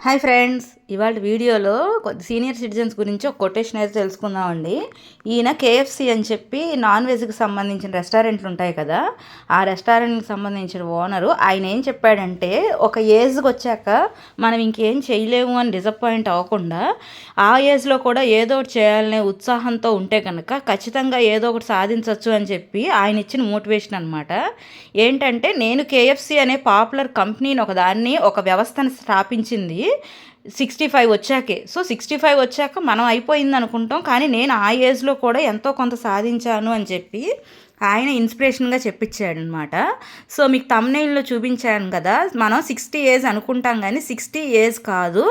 Hi friends ఇవాళ వీడియోలో senior citizens గురించి ఒక కొటేషన్ అయితే తెలుసుకుందామండి. ఈయన కేఎఫ్సి అని చెప్పి నాన్ వెజ్కి సంబంధించిన రెస్టారెంట్లు ఉంటాయి కదా ఆ రెస్టారెంట్కి సంబంధించిన ఓనరు ఆయన ఏం చెప్పాడంటే ఒక ఏజ్కి వచ్చాక మనం ఇంకేం చేయలేము అని డిసప్పాయింట్ అవ్వకుండా ఆ ఏజ్లో కూడా ఏదో ఒకటి చేయాలనే ఉత్సాహంతో ఉంటే కనుక ఖచ్చితంగా ఏదో ఒకటి సాధించవచ్చు అని చెప్పి ఆయన ఇచ్చిన మోటివేషన్ అనమాట ఏంటంటే నేను కేఎఫ్సి అనే పాపులర్ కంపెనీని ఒక దాన్ని ఒక వ్యవస్థను స్థాపించింది సిక్స్టీ ఫైవ్ వచ్చాకే. సో సిక్స్టీ ఫైవ్ వచ్చాక మనం అయిపోయింది అనుకుంటాం కానీ నేను ఆ ఏజ్లో కూడా ఎంతో కొంత సాధించాను అని చెప్పి ఆయన ఇన్స్పిరేషన్గా చెప్పించాడనమాట సో మీకు తమ్నైల్లో చూపించాను కదా మనం సిక్స్టీ ఏజ్ అనుకుంటాం కానీ సిక్స్టీ ఏజ్ కాదు.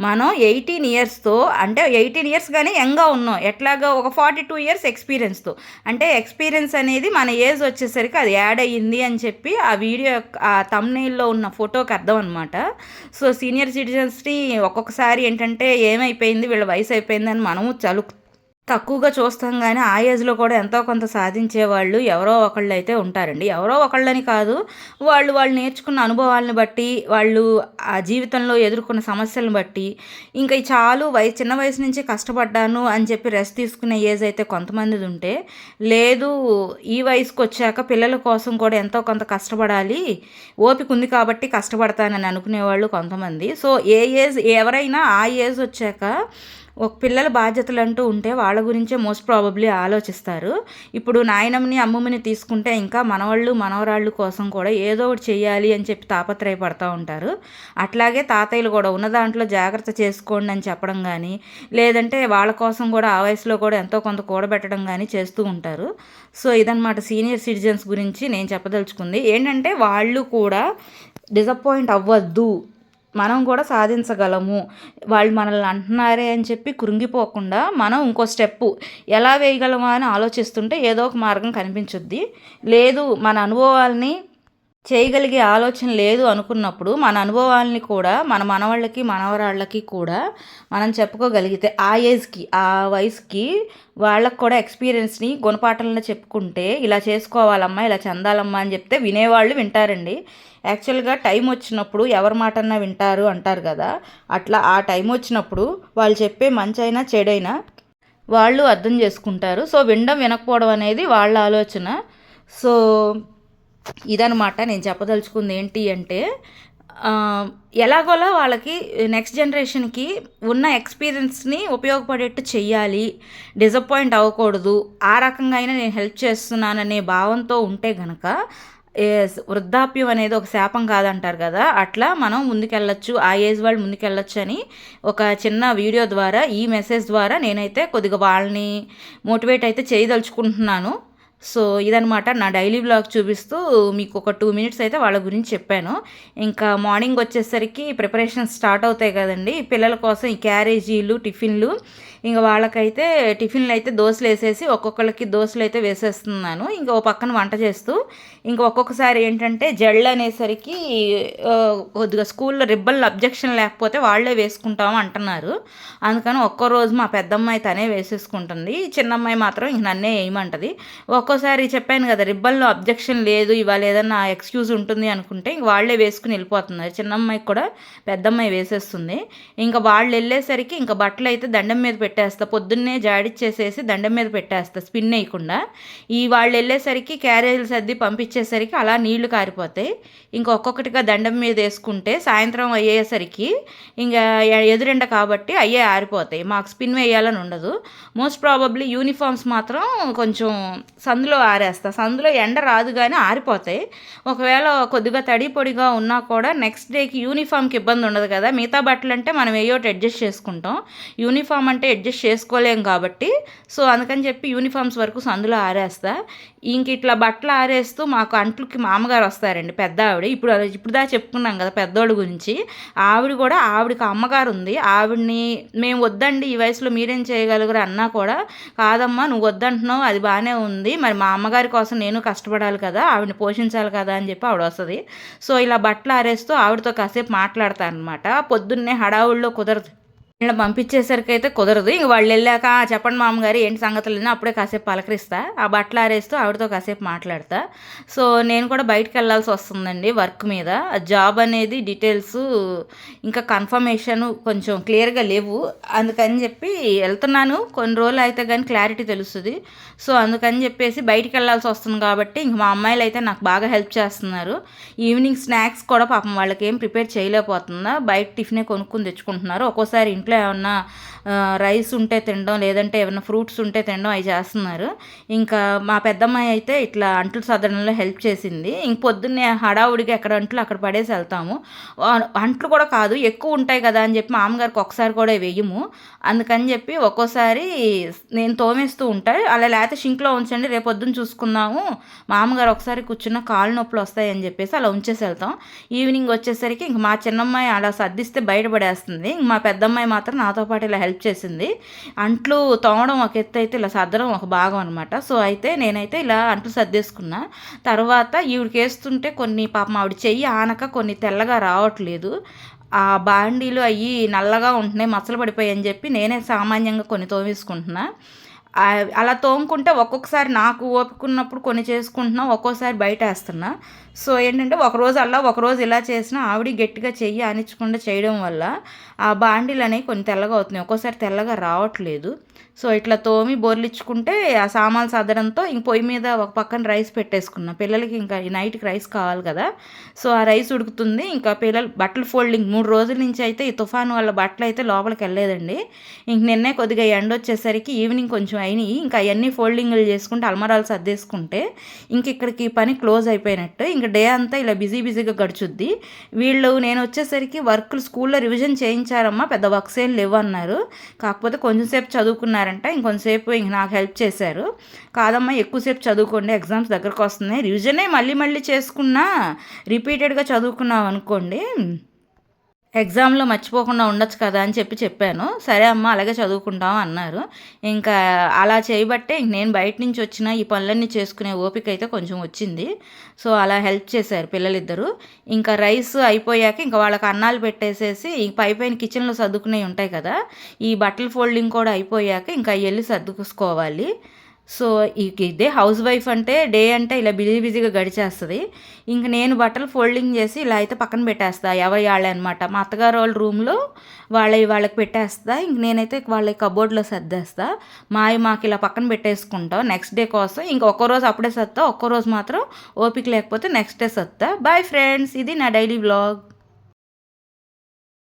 మనం ఎయిటీన్ ఇయర్స్తో అంటే ఎయిటీన్ ఇయర్స్ కానీ యంగ్గా ఉన్నాం. ఎట్లాగా ఒక ఫార్టీ టూ ఇయర్స్ ఎక్స్పీరియన్స్తో. అంటే ఎక్స్పీరియన్స్ అనేది మన ఏజ్ వచ్చేసరికి అది యాడ్ అయ్యింది అని చెప్పి ఆ వీడియో ఆ తమ్నైల్లో ఉన్న ఫోటోకి అర్థం అనమాట సో సీనియర్ సిటిజన్స్ని ఒక్కొక్కసారి ఏంటంటే ఏమైపోయింది వీళ్ళ వయసు అయిపోయిందని మనము చలు తక్కువగా చూస్తాం కానీ ఆ ఏజ్లో కూడా ఎంతో కొంత సాధించే వాళ్ళు ఎవరో ఒకళ్ళు అయితే ఉంటారండి. ఎవరో ఒకళ్ళని కాదు వాళ్ళు వాళ్ళు నేర్చుకున్న అనుభవాలను బట్టి వాళ్ళు ఆ జీవితంలో ఎదుర్కొన్న సమస్యలను బట్టి ఇంకా చాలు వయసు చిన్న వయసు నుంచి కష్టపడ్డాను అని చెప్పి రెస్ట్ తీసుకునే ఏజ్ అయితే కొంతమందిది ఉంటే లేదు ఈ వయసుకు వచ్చాక పిల్లల కోసం కూడా ఎంతో కొంత కష్టపడాలి ఓపిక ఉంది కాబట్టి కష్టపడతానని అనుకునే వాళ్ళు కొంతమంది. సో ఏ ఏజ్ ఎవరైనా ఆ ఏజ్ వచ్చాక ఒక పిల్లల బాధ్యతలు అంటూ ఉంటే వాళ్ళ గురించే మోస్ట్ ప్రాబబ్లీ ఆలోచిస్తారు. ఇప్పుడు నాయనమ్మని అమ్మమ్మని తీసుకుంటే ఇంకా మనవాళ్ళు మనవరాళ్ళు కోసం కూడా ఏదో ఒకటి చేయాలి అని చెప్పి తాపత్రయపడతా ఉంటారు. అట్లాగే తాతయ్యలు కూడా ఉన్న దాంట్లో జాగ్రత్త చేసుకోండి అని చెప్పడం కానీ లేదంటే వాళ్ళ కోసం కూడా ఆ వయసులో కూడా ఎంతో కొంత కూడబెట్టడం కానీ చేస్తూ ఉంటారు. సో ఇదనమాట సీనియర్ సిటిజన్స్ గురించి నేను చెప్పదలుచుకుంది. ఏంటంటే వాళ్ళు కూడా డిసప్పాయింట్ అవ్వద్దు. మనం కూడా సాధించగలము. వాళ్ళు మనల్ని అంటున్నారే అని చెప్పి కృంగిపోకుండా మనం ఇంకో స్టెప్పు ఎలా వేయగలమా అని ఆలోచిస్తుంటే ఏదో ఒక మార్గం కనిపించుద్ది. లేదు మన అనుభవాల్ని చేయగలిగే ఆలోచన లేదు అనుకున్నప్పుడు మన అనుభవాల్ని కూడా మన మనవాళ్ళకి మనవరాళ్ళకి కూడా మనం చెప్పుకోగలిగితే ఆ ఏజ్కి ఆ వయసుకి వాళ్ళకు కూడా ఎక్స్పీరియన్స్ని గుణపాఠాలను చెప్పుకుంటే ఇలా చేసుకోవాలమ్మా ఇలా చెందాలమ్మా అని చెప్తే వినేవాళ్ళు వింటారండి. యాక్చువల్గా టైం వచ్చినప్పుడు ఎవరి మాటన్నా వింటారు అంటారు కదా. అట్లా ఆ టైం వచ్చినప్పుడు వాళ్ళు చెప్పే మంచి అయినా చెడైనా వాళ్ళు అర్థం చేసుకుంటారు. సో వినడం వినకపోవడం అనేది వాళ్ళ ఆలోచన. సో ఇదనమాట నేను చెప్పదలుచుకుంది ఏంటి అంటే ఎలాగోలా వాళ్ళకి నెక్స్ట్ జనరేషన్కి ఉన్న ఎక్స్పీరియన్స్ని ఉపయోగపడేట్టు చెయ్యాలి డిసప్పాయింట్ అవ్వకూడదు ఆ రకంగా అయినా నేను హెల్ప్ చేస్తున్నాననే భావంతో ఉంటే గనక వృద్ధాప్యం అనేది ఒక శాపం కాదంటారు కదా అట్లా మనం ముందుకెళ్ళచ్చు ఆ ఏజ్ వాళ్ళు ముందుకెళ్ళచ్చు అని ఒక చిన్న వీడియో ద్వారా ఈ మెసేజ్ ద్వారా నేనైతే కొద్దిగా వాళ్ళని మోటివేట్ అయితే చేయదలుచుకుంటున్నాను. సో ఇదనమాట నా డైలీ బ్లాగ్ చూపిస్తూ మీకు ఒక టూ మినిట్స్ అయితే వాళ్ళ గురించి చెప్పాను. ఇంకా మార్నింగ్ వచ్చేసరికి ప్రిపరేషన్ స్టార్ట్ అవుతాయి కదండి. పిల్లల కోసం ఈ క్యారేజీలు టిఫిన్లు ఇంకా వాళ్ళకైతే టిఫిన్లు అయితే దోశలు వేసేసి ఒక్కొక్కరికి దోశలు అయితే వేసేస్తున్నాను. ఇంకా ఓ పక్కన వంట చేస్తూ ఇంకా ఒక్కొక్కసారి ఏంటంటే జళ్ళు అనేసరికి కొద్దిగా స్కూల్లో రిబ్బల్ అబ్జెక్షన్ లేకపోతే వాళ్ళే వేసుకుంటాము అంటున్నారు. అందుకని ఒక్కో రోజు మా పెద్దమ్మాయి తనే వేసేసుకుంటుంది. చిన్నమ్మాయి మాత్రం ఇంక నన్నే వేయమంటది. ఒక్కోసారి చెప్పాను కదా రిబ్బన్లో అబ్జెక్షన్ లేదు ఇవాళ ఏదన్నా ఎక్స్క్యూజ్ ఉంటుంది అనుకుంటే ఇంక వాళ్ళే వేసుకుని వెళ్ళిపోతున్నారు. చిన్నమ్మాయికి కూడా పెద్దమ్మాయి వేసేస్తుంది. ఇంకా వాళ్ళు వెళ్ళేసరికి ఇంకా బట్టలు అయితే దండం మీద పెట్టేస్తా పొద్దున్నే జాడిచ్చేసేసి దండం మీద పెట్టేస్తా స్పిన్ వేయకుండా. ఈ వాళ్ళు వెళ్ళేసరికి క్యారేజీలు సర్ది పంపించేసరికి అలా నీళ్ళు కారిపోతాయి. ఇంకా ఒక్కొక్కటిగా దండం మీద వేసుకుంటే సాయంత్రం అయ్యేసరికి ఇంకా ఎదురెండ కాబట్టి అయ్యే ఆరిపోతాయి. మాకు స్పిన్ వేయాలని ఉండదు. మోస్ట్ ప్రాబబ్లీ యూనిఫామ్స్ మాత్రం కొంచెం సందులో ఆరేస్తా. సందులో ఎండ రాదు కానీ ఆరిపోతాయి. ఒకవేళ కొద్దిగా తడి పొడిగా ఉన్నా కూడా నెక్స్ట్ డేకి యూనిఫామ్కి ఇబ్బంది ఉండదు కదా. మిగతా బట్టలు అంటే మనం ఏయోటి అడ్జస్ట్ చేసుకుంటాం. యూనిఫామ్ అంటే అడ్జస్ట్ చేసుకోలేం కాబట్టి. సో అందుకని చెప్పి యూనిఫామ్స్ వరకు సందులో ఆరేస్తా. ఇంక ఇట్లా బట్టలు ఆరేస్తూ మాకు అంట్లకి మామగారు వస్తారండి పెద్ద ఆవిడ. ఇప్పుడు ఇప్పుడు దా చెప్పుకున్నాం కదా పెద్దోళ్ళ గురించి. ఆవిడ కూడా ఆవిడకి అమ్మగారు ఉంది. ఆవిడని మేము వద్దండి ఈ వయసులో మీరేం చేయగలుగురు అన్నా కూడా కాదమ్మా నువ్వు వద్దంటున్నావు అది బాగానే ఉంది. మరి మా అమ్మగారి కోసం నేను కష్టపడాలి కదా ఆవిడని పోషించాలి కదా అని చెప్పి ఆవిడ వస్తుంది. సో ఇలా బట్టలు ఆరేస్తూ ఆవిడతో కాసేపు మాట్లాడతాను అనమాట పొద్దున్నే హడావుల్లో కుదరదు. ఇలా పంపించేసరికి అయితే కుదరదు. ఇంక వాళ్ళు వెళ్ళాక చెప్పండి మామగారు ఏంటి సంగతులు అప్పుడే కాసేపు పలకరిస్తా. ఆ బట్టలు ఆరేస్తూ ఆవిడతో కాసేపు మాట్లాడతా. సో నేను కూడా బయటకు వెళ్ళాల్సి వస్తుందండి వర్క్ మీద. ఆ జాబ్ అనేది డీటెయిల్స్ ఇంకా కన్ఫర్మేషన్ కొంచెం క్లియర్గా లేవు. అందుకని చెప్పి వెళ్తున్నాను. కొన్ని రోజులు అయితే కానీ క్లారిటీ తెలుస్తుంది. సో అందుకని చెప్పేసి బయటికి వెళ్ళాల్సి వస్తుంది కాబట్టి ఇంక మా అమ్మాయిలు అయితే నాకు బాగా హెల్ప్ చేస్తున్నారు. ఈవినింగ్ స్నాక్స్ కూడా పాపం వాళ్ళకి ఏం ప్రిపేర్ చేయలేకపోతుందా బయట టిఫినే కొనుక్కుని తెచ్చుకుంటున్నారు. ఒక్కోసారి ఇంట్లో ఏమన్నా రైస్ ఉంటే తినడం లేదంటే ఏమైనా ఫ్రూట్స్ ఉంటే తినడం అవి చేస్తున్నారు. ఇంకా మా పెద్దమ్మాయి అయితే ఇట్లా అంట్లు సదడంలో హెల్ప్ చేసింది. ఇంక పొద్దున్నే హడావుడిగా ఎక్కడ అంట్లు అక్కడ పడేసి వెళ్తాము. అంట్లు కూడా కాదు ఎక్కువ ఉంటాయి కదా అని చెప్పి మామగారికి ఒకసారి కూడా వేయము అందుకని చెప్పి ఒక్కోసారి నేను తోమేస్తూ ఉంటా. అలా లేకపోతే షింక్లో ఉంచండి రేపు పొద్దున్న చూసుకుందాము. మామగారు ఒకసారి కూర్చున్న కాళ్ళు నొప్పులు వస్తాయని చెప్పేసి అలా ఉంచేసి వెళ్తాం. ఈవినింగ్ వచ్చేసరికి ఇంక మా చిన్నమ్మాయి అలా సర్దిస్తే బయటపడేస్తుంది. ఇంక మా పెద్దమ్మాయి మాత్రం నాతో పాటు ఇలా హెల్ప్ చేసింది. అంట్లు తోమడం ఒక ఎత్తు అయితే ఇలా సర్దడం ఒక భాగం అనమాట సో అయితే నేనైతే ఇలా అంట్లు సర్దేసుకున్నా. తర్వాత ఈవిడికి వేస్తుంటే కొన్ని పాపం ఆవిడ చెయ్యి ఆనక కొన్ని తెల్లగా రావట్లేదు. ఆ బాండీలు అవి నల్లగా ఉంటున్నాయి మచ్చలు పడిపోయాయి అని చెప్పి నేనే సామాన్యంగా కొన్ని తోమేసుకుంటున్నా. అలా తోముకుంటే ఒక్కొక్కసారి నాకు ఓపుకున్నప్పుడు కొన్ని చేసుకుంటున్నా ఒక్కోసారి బయట వేస్తున్నా సో ఏంటంటే ఒకరోజు అలా ఒకరోజు ఇలా చేసినా ఆవిడ గట్టిగా చెయ్యి ఆనించకుండా చేయడం వల్ల ఆ బాండీలు అనేవి కొన్ని తెల్లగా అవుతున్నాయి. ఒక్కోసారి తెల్లగా రావట్లేదు. సో ఇట్లా తోమి బోర్లిచ్చుకుంటే ఆ సామాన్లు సదడంతో ఇంక పొయ్యి మీద ఒక పక్కన రైస్ పెట్టేసుకున్నా. పిల్లలకి ఇంకా నైట్కి రైస్ కావాలి కదా. సో ఆ రైస్ ఉడుకుతుంది. ఇంకా పిల్లలు బట్టలు ఫోల్డింగ్ మూడు రోజుల నుంచి అయితే ఈ తుఫాను వల్ల బట్టలు అయితే లోపలికి వెళ్ళలేదండి. ఇంక నిన్నే కొద్దిగా ఎండ వచ్చేసరికి ఈవినింగ్ కొంచెం అయినాయి. ఇంకా అవన్నీ ఫోల్డింగ్లు చేసుకుంటే అల్మరాలు సర్దేసుకుంటే ఇంక ఇక్కడికి పని క్లోజ్ అయిపోయినట్టు. ఇంక డే అంతా ఇలా బిజీ బిజీగా గడుచుద్ది. వీళ్ళు నేను వచ్చేసరికి వర్క్లు స్కూల్లో రివిజన్ చేయించారమ్మా పెద్ద వర్క్స్ ఏం లేవు అన్నారు కాకపోతే కొంచెంసేపు చదువుకున్నారంట ఇంకొంచెంసేపు ఇంక నాకు హెల్ప్ చేశారు. కాదమ్మా ఎక్కువసేపు చదువుకోండి ఎగ్జామ్స్ దగ్గరకు వస్తున్నాయి. రివిజనే మళ్ళీ మళ్ళీ చేసుకున్నా రిపీటెడ్గా చదువుకున్నాం అనుకోండి ఎగ్జామ్లో మర్చిపోకుండా ఉండొచ్చు కదా అని చెప్పి చెప్పాను. సరే అమ్మ అలాగే చదువుకుంటాం అన్నారు. ఇంకా అలా చేయబట్టే ఇంక నేను బయట నుంచి వచ్చిన ఈ పనులన్నీ చేసుకునే ఓపిక అయితే కొంచెం వచ్చింది. సో అలా హెల్ప్ చేశారు పిల్లలిద్దరూ. ఇంకా రైస్ అయిపోయాక ఇంకా వాళ్ళకి అన్నాలు పెట్టేసేసి ఈ పై పైన కిచెన్లో సర్దుకునేవి ఉంటాయి కదా ఈ బట్టల ఫోల్డింగ్ కూడా అయిపోయాక ఇంకా అవి వెళ్ళి సర్దుకోవాలి. సో ఇదే హౌస్ వైఫ్ అంటే డే అంటే ఇలా బిజీ బిజీగా గడిచేస్తుంది. ఇంక నేను బట్టలు ఫోల్డింగ్ చేసి ఇలా అయితే పక్కన పెట్టేస్తా ఎవరి వాళ్ళే అనమాట మా అత్తగారు వాళ్ళ రూమ్లో వాళ్ళ వాళ్ళకి పెట్టేస్తా ఇంక నేనైతే వాళ్ళ కబోర్డ్లో సర్దేస్తా. మావి మాకు ఇలా పక్కన పెట్టేసుకుంటాం నెక్స్ట్ డే కోసం. ఇంక ఒక్కో రోజు అప్పుడే సత్తా ఒక్కో రోజు మాత్రం ఓపిక లేకపోతే నెక్స్ట్ డే సత్తా బాయ్ ఫ్రెండ్స్ ఇది నా డైలీ వ్లాగ్